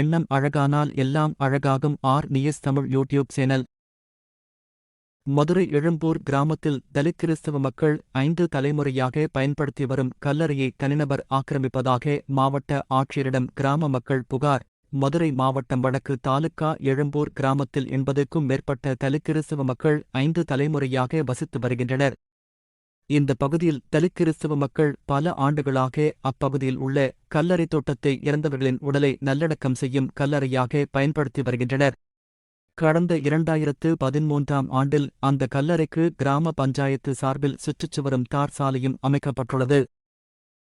எண்ணம் அழகானால் எல்லாம் அழகாகும். R. News Tamil YouTube channel. Madurai Ezhumbur கிராமத்தில் தலித் கிறிஸ்தவ மக்கள் ஐந்து தலைமுறையாக பயன்படுத்தி வரும் கல்லறையை தனிநபர் ஆக்கிரமிப்பதாக மாவட்ட ஆட்சியரிடம் கிராம மக்கள் புகார். மதுரை மாவட்டம் வடக்கு தாலுகா எழும்பூர் கிராமத்தில் எண்பதுக்கும் மேற்பட்ட தலித் கிறிஸ்தவ மக்கள் ஐந்து தலைமுறையாக வசித்து வருகின்றனர். இந்த பகுதியில் தலித் கிறிஸ்தவ மக்கள் பல ஆண்டுகளாக அப்பகுதியில் உள்ள கல்லறை தோட்டத்தை இறந்தவர்களின் உடலை நல்லடக்கம் செய்யும் கல்லறையாக பயன்படுத்தி வருகின்றனர். கடந்த இரண்டாயிரத்து பதிமூன்றாம் ஆண்டில் அந்த கல்லறைக்கு கிராம பஞ்சாயத்து சார்பில் சுற்றுச்சுவரும் தார் சாலையும் அமைக்கப்பட்டுள்ளது.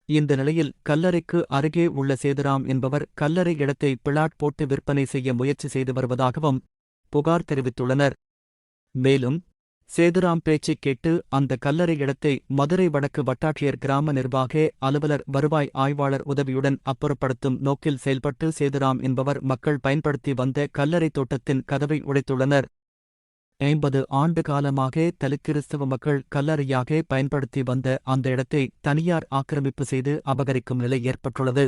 இந்த நிலையில் கல்லறைக்கு அருகே உள்ள சேதுராம் என்பவர் கல்லறை இடத்தை பிளாட் போட்டு விற்பனை செய்ய முயற்சி செய்து வருவதாகவும் புகார் தெரிவித்துள்ளனர். மேலும் சேதுராம் பேச்சைக் கேட்டு அந்த கல்லறை இடத்தை மதுரை வடக்கு வட்டாட்சியர் கிராம நிர்வாக அலுவலர் வருவாய் ஆய்வாளர் உதவியுடன் அப்புறப்படுத்தும் நோக்கில் செயல்பட்டு சேதுராம் என்பவர் மக்கள் பயன்படுத்தி வந்த கல்லறை தோட்டத்தின் கதவை உடைத்துள்ளனர். ஐம்பது ஆண்டு காலமாக தலிக்கிறிஸ்தவ மக்கள் கல்லறையாக பயன்படுத்தி வந்த அந்த இடத்தை தனியார் ஆக்கிரமிப்பு செய்து அபகரிக்கும் நிலை ஏற்பட்டுள்ளது.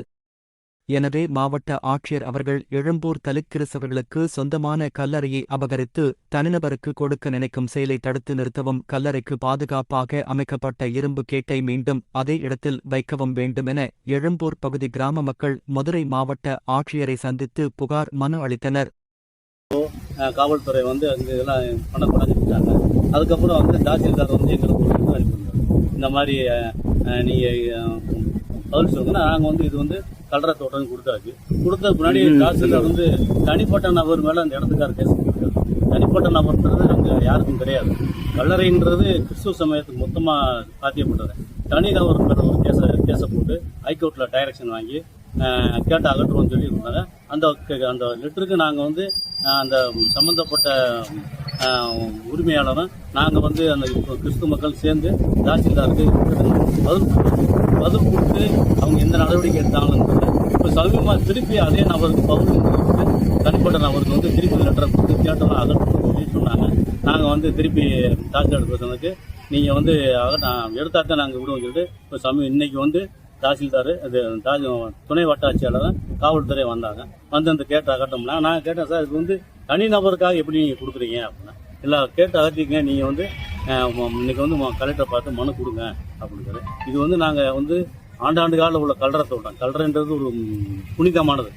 எனவே மாவட்ட ஆட்சியர் அவர்கள் எழும்பூர் தலிக்கிறிஸ்தவர்களுக்கு சொந்தமான கல்லறையை அபகரித்து தனிநபருக்கு கொடுக்க நினைக்கும் செயலை தடுத்து நிறுத்தவும் கல்லறைக்கு பாதுகாப்பாக அமைக்கப்பட்ட இரும்பு கேட்டை மீண்டும் அதே இடத்தில் வைக்கவும் வேண்டும் என எழும்பூர் பகுதி கிராம மக்கள் மதுரை மாவட்ட ஆட்சியரை சந்தித்து புகார் மனு அளித்தனர். காவல்துறை வந்து அங்கே இதெல்லாம் பண்ண குறைஞ்சிட்டாங்க அதுக்கப்புறம் வந்து தாசில்தார் வந்து எங்களுக்கு இந்த மாதிரி நீங்கள் பதில் சொல்லுங்கன்னா நாங்கள் வந்து இது வந்து கல்லறை தோட்டம் கொடுத்தாச்சு கொடுத்ததுக்கு முன்னாடி தாசில்தார் வந்து தனிப்பட்ட நபர் மேலே அந்த இடத்துக்கார கேஸ் கொடுத்தாரு தனிப்பட்ட நபர்ன்றது அங்கே யாருக்கும் கிடையாது கல்லறைன்றது கிறிஸ்துவ சமயத்துக்கு மொத்தமாக சாத்தியப்பட்டது தனி நபர் மேல ஒரு கேஸை கேஸை போட்டு ஹைகோர்ட்டில் டைரக்ஷன் வாங்கி கேட்டு அகற்றுவோம்னு சொல்லி இருந்தாங்க அந்த அந்த லெட்டருக்கு நாங்கள் வந்து அந்த சம்மந்தப்பட்ட உரிமையாளரும் நாங்கள் வந்து அந்த கிறிஸ்துவ மக்கள் சேர்ந்து தாசில்தாருக்கு பதில். பதில் கொடுத்து அவங்க எந்த நடவடிக்கை தெரியல. இப்போ சமீபமாக திருப்பி அதே நபருக்கு பகுதி தனிப்பட்ட நபருக்கு வந்து திருப்பி லெட்டரை கொடுத்து கேட்டோம்னா அகற்றணும் சொல்லி சொன்னாங்க. நாங்கள் வந்து திருப்பி தாசில்தார் பேசுனதுக்கு நீங்கள் வந்து அகட்ட எடுத்தா தான் நாங்கள் விடுவோம் சொல்லிட்டு இப்போ சமீ இன்னைக்கு வந்து தாசில்தார் அது தாஜ் துணை வட்டாட்சியாளர் காவல்துறை வந்தாங்க. வந்து அந்த கேட்டு அகட்டோம்னா நான் கேட்டேன் சார் இது வந்து தனிநபருக்காக எப்படி நீங்கள் கொடுக்குறீங்க? அப்படின்னா இல்லை கேட்டு அகற்றிக்கங்க நீங்கள் வந்து இன்னைக்கு வந்து ம- கலெக்டரை பார்த்து மனு கொடுங்க அப்படின்னு இது வந்து நாங்கள் வந்து ஆண்டாண்டு காலம் உள்ள கல்லறை தோட்டம். கல்லறைன்றது ஒரு புனிதமானது.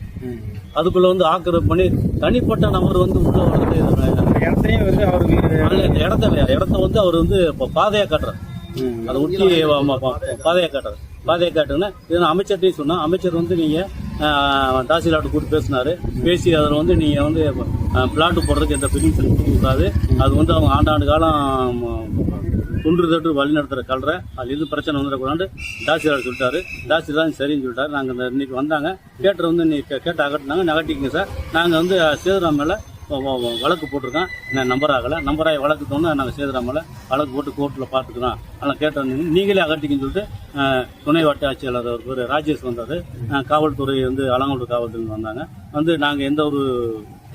அதுக்குள்ள வந்து ஆக்கிரமிப்பு பண்ணி தனிப்பட்ட நபர் வந்து உள்ள இது, இடத்தையும் வந்து இந்த இடத்த இடத்த வந்து அவர் வந்து இப்போ பாதையா காட்டுறாரு. அதை ஒட்டி பாதையை காட்டுறது பாதையை காட்டுங்கன்னா இது நான் அமைச்சர்ட்டையும் சொன்னேன். அமைச்சர் வந்து நீங்க ஆஹ், தாசில்தார்ட்ட கூட்டு பேசினாரு. பேசி அதில் வந்து நீங்க வந்து பிளாட் போடுறதுக்கு எந்த பெர்மிஷன் கொடுக்கக்கூடாது அது வந்து அவங்க ஆண்டாண்டு காலம் குன்று தொட்டு வழி நடத்துகிற கல்ற அது எது பிரச்சனை வந்துடக்கூடாது தாசில்தார் சொல்லிட்டாரு. தாசில்தார் சரின்னு சொல்லிட்டாரு. நாங்கள் இந்த இன்னைக்கு வந்தாங்க. கேட்டர் வந்து நீ கேட்டு அகட்டினாங்க. நகட்டிங்க சார். நாங்கள் வந்து சேதுராம் மேலே வழக்கு போட்டிருக்கேன் நான் நம்பர் ஆகலை. நம்பர் ஆகி வழக்கு தோணு நாங்கள் சேதுராம் மேலே வழக்கு போட்டு கோர்ட்டில் பார்த்துக்கிறோம் ஆனால் கேட்டோம் நீங்களே அகட்டிக்குன்னு சொல்லிட்டு துணை வட்ட ஆட்சியாளர் ஒரு ராஜேஷ் வந்தார். காவல்துறை வந்து அலங்கோடு காவல்துறை வந்தாங்க. வந்து நாங்கள் எந்த ஒரு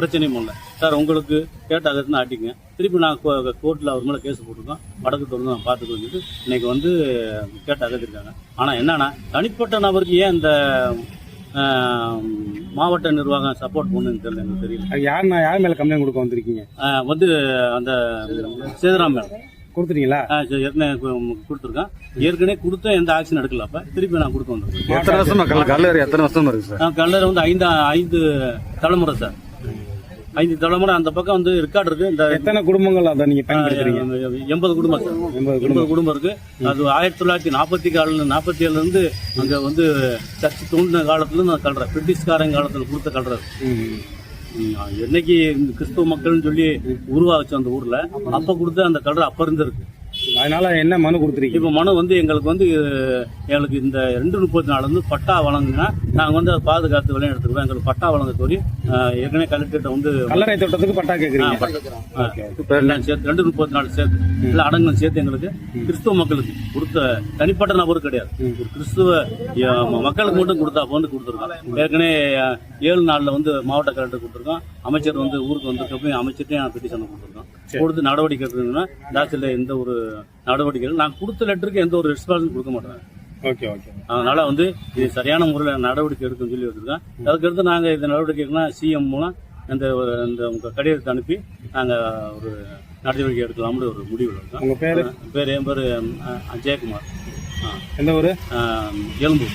பிரச்சனையும் இல்லை. சார் உங்களுக்கு கேட்ட அகத்துனா ஆட்டிங்க. திருப்பி நான் கோர்ட்டில் அவர் மேலே கேஸ் போட்டிருக்கோம். வடக்கு தொடர்ந்து நான் பார்த்துட்டு வந்துட்டு இன்னைக்கு வந்து கேட்டு அகத்திருக்காங்க ஆனால் என்னன்னா தனிப்பட்ட நபருக்கு ஏன் இந்த மாவட்ட நிர்வாகம் சப்போர்ட் பண்ணுன்னு தெரியல எனக்கு தெரியல. அது யார் நான் யார் மேல கம்ப்ளைண்ட் கொடுக்க வந்திருக்கீங்க? வந்து அந்த சேதுராம் மேடம் கொடுத்துட்டீங்களா? ஏற்கனவே கொடுத்துருக்கேன். ஏற்கனவே கொடுத்த எந்த ஆக்ஷன் எடுக்கல அப்ப திருப்பி நான் கொடுக்க வந்திருக்கேன். எத்தனை வருஷமா? கல் கல்லறை எத்தனை வருஷமா இருக்கு சார்? கல்லறை வந்து ஐந்து ஐந்து தலைமுறை சார். ஐந்து தலைமுறை அந்த பக்கம் வந்து ரெக்கார்டு இருக்கு. இந்த எத்தனை குடும்பங்கள் அதை நீங்க பயன்படுத்துறீங்க? எண்பது குடும்பம் எண்பது குடும்பம். இருக்கு. அது ஆயிரத்தி தொள்ளாயிரத்தி நாற்பத்தி கால நாற்பத்தி ஏழுல இருந்து அங்க வந்து சர்ச்சு தோண்டின காலத்துல இருந்து அந்த கல்ற பிரிட்டிஷ்காரங்க காலத்துல கொடுத்த கல்ற ம். ம், என்னைக்கு கிறிஸ்துவ மக்கள்னு சொல்லி உருவாச்சு அந்த ஊர்ல அப்ப கொடுத்த அந்த கல்ற அப்ப இருந்து இருக்கு அதனால என்ன மனு கொடுத்துருக்கீங்க? இப்ப மனு வந்து எங்களுக்கு வந்து எங்களுக்கு இந்த ரெண்டு முப்பத்தி நாலு வந்து பட்டா வழங்குனா நாங்க வந்து அதை பாதுகாத்து விளையாட எடுத்துருவோம் எங்களுக்கு பட்டா வழங்க கோரி ஏற்கனவே கலெக்டர்கிட்ட வந்து கல்லறை தோட்டத்துக்கு பட்டா எல்லாம் சேர்த்து ரெண்டு முப்பத்தி நாலு சேர்த்து இல்ல அடங்கும் சேர்த்து எங்களுக்கு கிறிஸ்துவ மக்களுக்கு கொடுத்த தனிப்பட்ட நபர் கிடையாது. ஒரு கிறிஸ்துவ மக்களுக்கு மட்டும் கொடுத்தா வந்து கொடுத்துருக்கோம் ஏற்கனவே ஏழு நாள்ல வந்து மாவட்ட கலெக்டர் கொடுத்துருக்கோம் அமைச்சர் வந்து ஊருக்கு வந்திருக்கப்ப அமைச்சர்ட்டையும் பெட்டிஷன் கொடுத்துருக்கோம். கொடுத்து நடவடிக்கை எடுக்கணும்னா தாசில்ல எந்த ஒரு நடவடிக்கை. நான் கொடுத்த லெட்டருக்கு எந்த ஒரு ரெஸ்பான்ஸ் கொடுக்க மாட்டேன். Okay okay. அதனால வந்து இது சரியான முறையில் நடவடிக்கை எடுக்கணும்னு சொல்லி வச்சிருக்கோம் அதுக்கடுத்து நாங்கள் இந்த நடவடிக்கை எடுக்கணும் சிஎம் மூலம் இந்த ஒரு இந்த உங்க கடிதத்தை அனுப்பி நாங்கள் ஒரு நடவடிக்கை எடுக்கலாம்னு ஒரு முடிவில் இருக்கோம் உங்க பேரு? பேர் என் பேர் ஜெயக்குமார் ஆ, எந்த ஊரு? ஆ, எழும்பூர்.